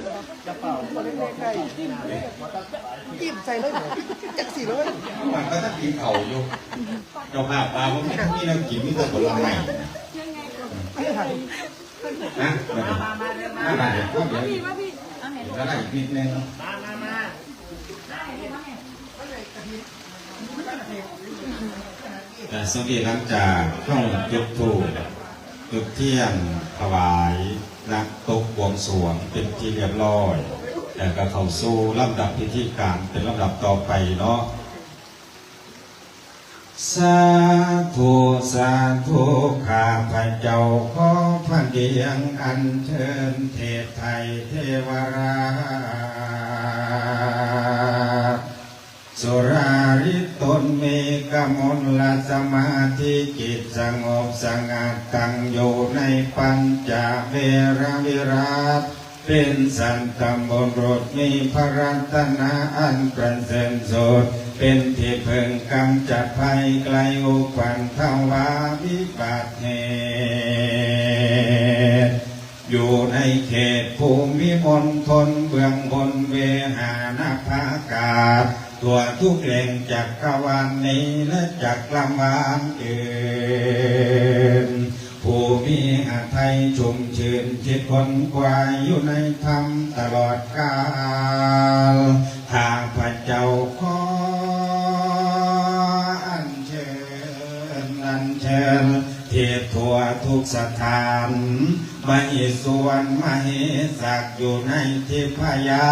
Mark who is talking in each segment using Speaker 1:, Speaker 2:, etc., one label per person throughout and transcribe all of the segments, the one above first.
Speaker 1: นบ่
Speaker 2: จะเป่าคนเล็กๆได้จิ้มใส่เลยจักสีเลย
Speaker 3: มันก็จะกินเข่าอยู่เจ้าภาพมาว่าไม่ต้องมีน้ำกินมีแต่ผลไม้
Speaker 2: ไม่หันะ
Speaker 3: มามาเดี๋ยวมาเดี๋ยวเดี๋ยว
Speaker 1: พี่ว่าพี่เอาไหน
Speaker 3: แล้วได้อีกนิดนึงแต่สวัสดีหลังจากช่องจุดถู จุดเที่ยงถวายนักตกบวงสวงเป็นที่เรียบร้อยแต่ก็เข้าสู่ลำดับพิธีการเป็นลำดับต่อไปเนาะสาธุสาธุข้าพระเจ้าขอพระเดียงอันเชิญเทศไทยเทวราชสุราริ ตนมีกมลลสมาธิจิตสงบสงัดตั้งอยู่ในปัญจเวรวิราชเป็นสันตมบรดมีพระรัตนาอันประเสริฐสุดเป็นที่พึงกำจัดภัยไกลอุปันทวาวิบัติเหตุอยู่ในเขตภูมิมณฑลเบื้องบนเวหานภากาศ ตัวทุกแห่งจักรวาลนี้และจักรวาลอื่นผู้มีอาไทยชุ่มชื่นจิตคนกวายอยู่ในธรรมตลอดกาลข้าพระเจ้าขออัญเชิญอัญเชิญ ทศทั่วทุกสถานมหิส่วนมหิสักอยู่ในทิพยา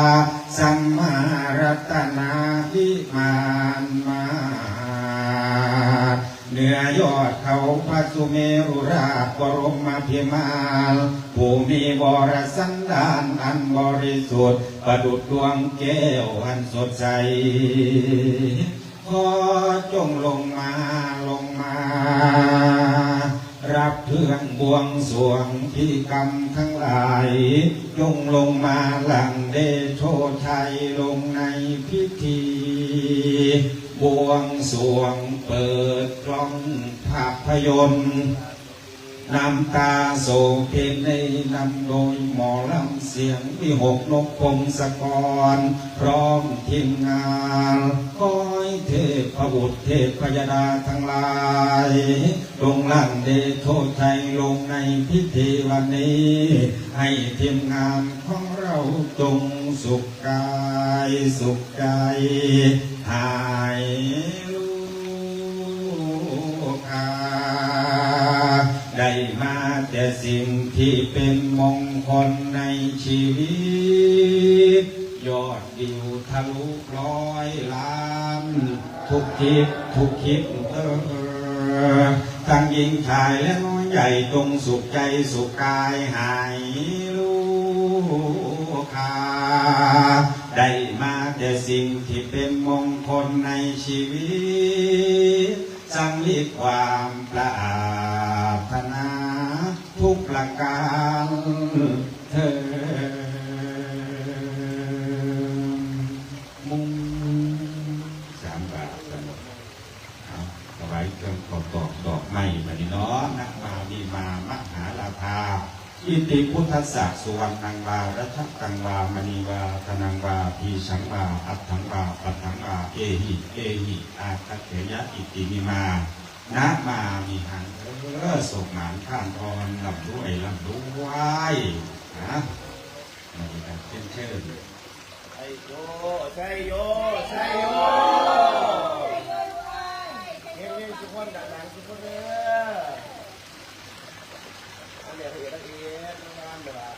Speaker 3: สัมมารัตนาวิมานมาเหนือยอดเขาพระสุเมรุราชบรมพิมานผู้มีบรสันดานอันบริสุทธิ์ประดุจดวงแก้วอันสดใสขอจงลงมาลงมา รับเครื่องบวงสวงที่กรรมทั้งหลาย จงลงมาหลังเดโชชัยลงในพิธี บวงสวงเปิดกล้องภาพยนตร์ นำตาโศเพลงในนำโดยหมอลำเสียงวิหกนกพงศกร พร้อมทีมงานคอยเทพบุตรเทพพยดาทั้งหลายลงหลังเดโทไทยลงในพิธีวันนี้ ให้ทีมงานของเราจงสุขกายสุขใจหาย ได้มาแต่สิ่งที่เป็นมงคลในชีวิต ยอดวิวทะลุร้อยล้าน ทุกทิศทุกคิดเออทั้งหญิงชายและน้อยใหญ่จงสุขใจสุขกายหายลูกคาได้มาแต่สิ่งที่เป็นมงคลในชีวิตสังลิความปรารถนา ทุกประการเธอมุ่งสามบาทสนุกเอาถวายเครื่องประกอบดอกไม้มาดีเนาะนักมาดีมามหาลาภาอิติพุทธศักดิ์สุวรรณังวารัชตังวามณีวาธนังวาพีชังวาอัตถังวาปัตถังวาเอหิ เอหิ อาคัตเถยะอิติมิมานะมามีหังเอ อสุขหมานข้านทอนลำด้วยลำด้วยนะนี่ครับเช่นเชิญ
Speaker 2: ไชโยไชโยไชโยเฮ้ยทุกคนดังๆทุกคนเลยเอาเดี๋ยวเอียดเอียด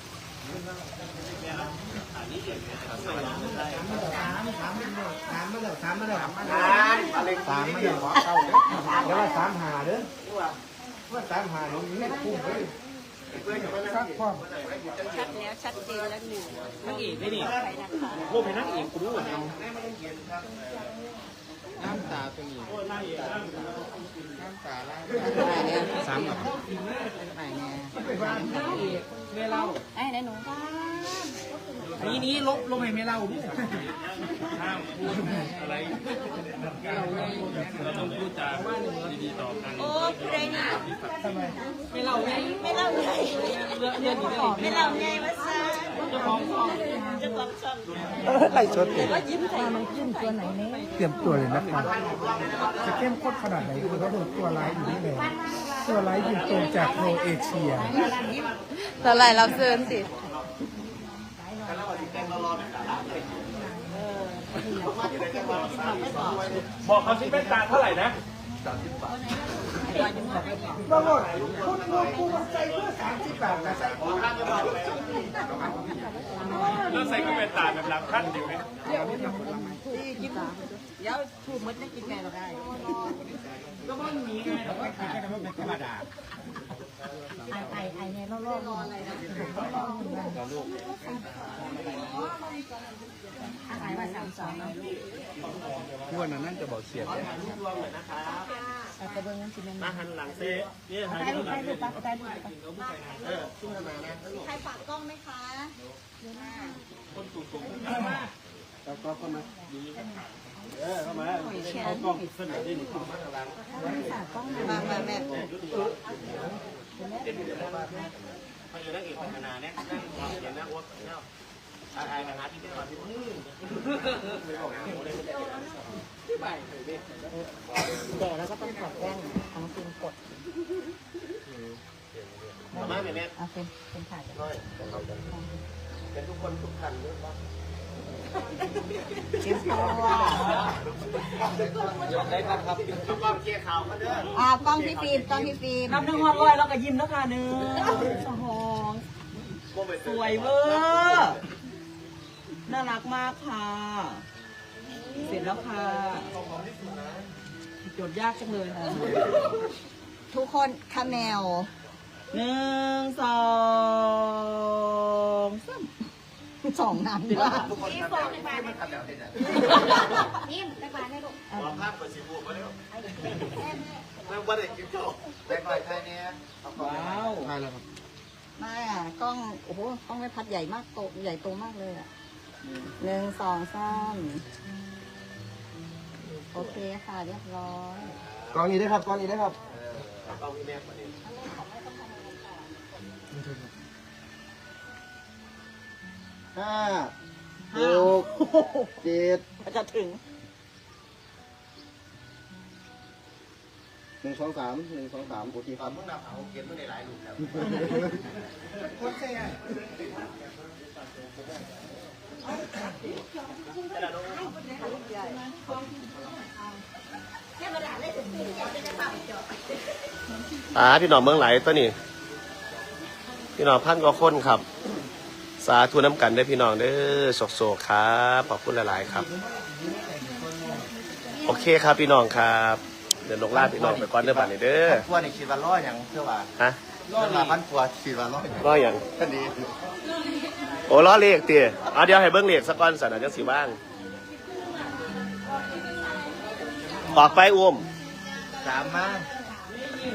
Speaker 2: ถามมาแล้วถามมาแล้วเข้าเด้อเดี๋ยวว่าถามหาเด้อว่าถามหาเดี๋ยวนี้คุ้มเลยสักความ
Speaker 1: ชัดแล้วชัดเจนแล้วหนึ่ง
Speaker 4: นักเอกได้นี่
Speaker 1: ไปนะคะ
Speaker 4: โลกเป็นนักเอกกูรู้เอา
Speaker 2: น้ำตาเป็นอย่างน้ำตาล้าง
Speaker 4: สามแบ บ
Speaker 2: เมื่อเรา
Speaker 1: ไอ้ไหนหนู
Speaker 4: นี้นี้ลบลบให้ไม่เล่าดิห้ามพูดอะไรเราต้องพูดจาดีๆต่อกัน
Speaker 1: โอ้ผู้ใดนี่
Speaker 2: ทำไม
Speaker 4: ไม่เล่าไง
Speaker 1: ไม่เล่าไง
Speaker 4: เรื่องเรื่องนี้ได้
Speaker 1: ไม่เล่าไงวะซ่า
Speaker 4: เจ้าของช่อง
Speaker 1: จ้าของช่อง
Speaker 2: ไล่ชดเอง
Speaker 1: ก็ยิ้มใส่มันขึ้นตัวไหนเนี่ย
Speaker 2: เตรียมตัวเลยนะครับจะเข้มข้นขนาดไหนคือเขาโดนตัวร้ายอยู่นี่เลยตัวร้ายยิงตรงจากโครเอเชีย
Speaker 1: เท่าไรเราเซินสิ
Speaker 4: บอกเขาชิ้นเป็นตาเท่าไหร่นะ
Speaker 2: บาง คนคุณคุณคุณมันใจเพื่อสามสิบบาทนะใส่ของ
Speaker 4: แล้วใส่ก็เป็นตาแบบหลังขั้นอยู่ไหม
Speaker 1: เดี๋ยวถูกมัดได้กินแม่เราได้ไอไอไอเนี่ยล่อล่อล่ออะไรนะไอว่าสามสองเนาะ
Speaker 2: พวกนั้นนั่นจะบอกเสียบเลย
Speaker 1: เอาไปเบิ่งนั่นสิแม่น
Speaker 4: มาหันหลังเซ่นี่หัน
Speaker 1: ได้ลูกได้ลูกปะได้ลูกปะ
Speaker 5: ใครฝากกล้องไหมคะ
Speaker 2: แล้วก็เข้ามา
Speaker 4: เขากล้องเสนอที่นี่
Speaker 1: มามาแม่
Speaker 4: เขาอยู่นักเอกพัฒนาเนี่ยนั่งเห็นนะอ้วกเนาะอายมาหาที่เดียวที่มือ
Speaker 1: แต่เราก็ต้องถอดแว่นทั้งฟิล์มกด
Speaker 4: มาแบบนี้
Speaker 1: เอาเป็นเป็นถ่ายกัน
Speaker 4: เป็นทุกคนทุกท่านด้วยว่า
Speaker 1: เตรียมตัว
Speaker 4: ได้ครับครับทุกคนเคลียร์ข่าวกันเด้อ
Speaker 1: อ่ากล้องที่ฟิล์มกล้องที่ฟิล์ม
Speaker 6: นับหนึ่งวันร้อยแล้วก็ยิ้มแล้วค่ะหนึ่งสองสวยเวอร์น่ารักมากค่ะ เสร็จแล้วค่ะจดยากจังเลยนะ
Speaker 1: ทุกคนคาแมว
Speaker 6: หนึ่งสองสาม
Speaker 1: สองน้ำดีกว่า
Speaker 4: ทุกคนทำแบบนี้มันทำแบบนี้
Speaker 5: นิ่มไปฝากให้ลูก
Speaker 4: ขอภาพก่อนสิบูมาเร็วนั่งบันเด็กกินโจ๊กแต่ก่อนใครเนี่ย
Speaker 6: ว้าว
Speaker 2: ใช่แล้วครับ
Speaker 1: ไม่อะกล้องโอ้โหกล้องไม่พัดใหญ่มากโตใหญ่โตมากเลยอะหนึ่งสองสาม โอเคค่ะเรียบร้อย
Speaker 2: กองนี้ได้ครับกองนี้ได้ครับ
Speaker 4: เอาพี่แม่คนนี้
Speaker 2: ห้าหกเจ็ด
Speaker 6: จะถึง
Speaker 2: หนึ่งสองสามหนึ่งสองสามโอเคค
Speaker 4: ตอ
Speaker 2: รั
Speaker 4: น
Speaker 2: บ
Speaker 4: พวกนำเอาเกียรติไม่ได้หลายลูกครับอ่าพี่น้องเมืองไหลตัวนี้ พี่น้องพันกว่าคนครับ สาธุน้ำกันได้อพี่น้องเด้อโศกโศกครับขอบคุณหลาย ๆ ครับ โอเคครับพี่น้องครับเดี๋ยวลงลาพี่น้องไปก่อนเด้อบัดนี้เด้อ
Speaker 7: ตัวนี่คิดว่าร้อยอย่างเชื่อว่า
Speaker 4: ฮะ
Speaker 7: เชื่อว่าพันตัวคิดว่าร้อยอย่าง
Speaker 4: รออย่าง
Speaker 7: ก็ดี
Speaker 4: โอ้ล้อเลขเตี๋ยเอาเดี๋ยวให้เบิ้งเลขสักก้อนสันนะจังสีบ้างออกไปอุ้ม
Speaker 7: สามมา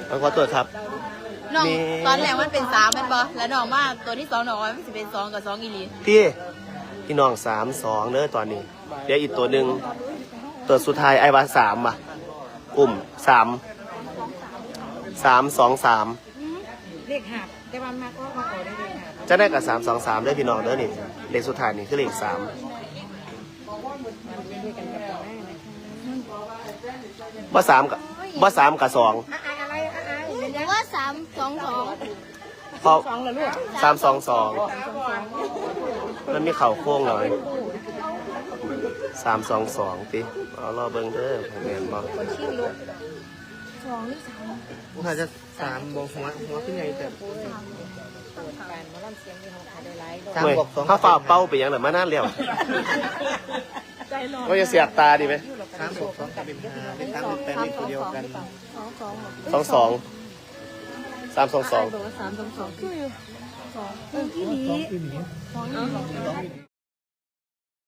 Speaker 4: เอาขอตรวจครับ
Speaker 1: น้อง
Speaker 4: นี่
Speaker 1: ตอนแรกมันเป็นสามเป็นบอแล้วน้องว่าตัวที่สองน้องว่ามันจะเป็นสองกับสองอีหลี
Speaker 4: พี่พี่น้องสามสองเด้อตอนนี้ เดี๋ยวอีกตัวหนึ่งตัวสุดท้ายไอ้วาสามอะ อุ้มสามสามสองสาม
Speaker 1: เลขหักแต่วันมาก็มาขอได้เลขหัก
Speaker 4: จะได้กับสามสองสามเด้อพี่น้องเด้อนี่เลขสุดท้ายนี่คือเลขสามว่าสามกับว่าสามกับสอง
Speaker 5: หรือว่าสามสองสอง
Speaker 4: เพราะสามสองสองมันมีเข่าโค้งหน่อย สามสองสองติเอารอเบิ้งเด้อให้แมนบอก
Speaker 1: คนชิ่งลุก
Speaker 8: สองหรือสาม
Speaker 7: อาจจะสามบวกหัวหัวขึ้นไงแต่สาม
Speaker 4: เว้ย
Speaker 7: บวกสอง
Speaker 4: ถ้าฝ่าเป้าไปยังหรือมานั่นแล้วว่าจะเสียบตาดีไหม
Speaker 7: สามบวกสองเป็นห้าเป็นสามเป็นแปดเป็นตัวเดียวกัน
Speaker 1: สองสอง
Speaker 4: สองสองสามสองสอง
Speaker 1: บอกว่าสามสองสองคือ
Speaker 8: สองอีหลี
Speaker 7: สอง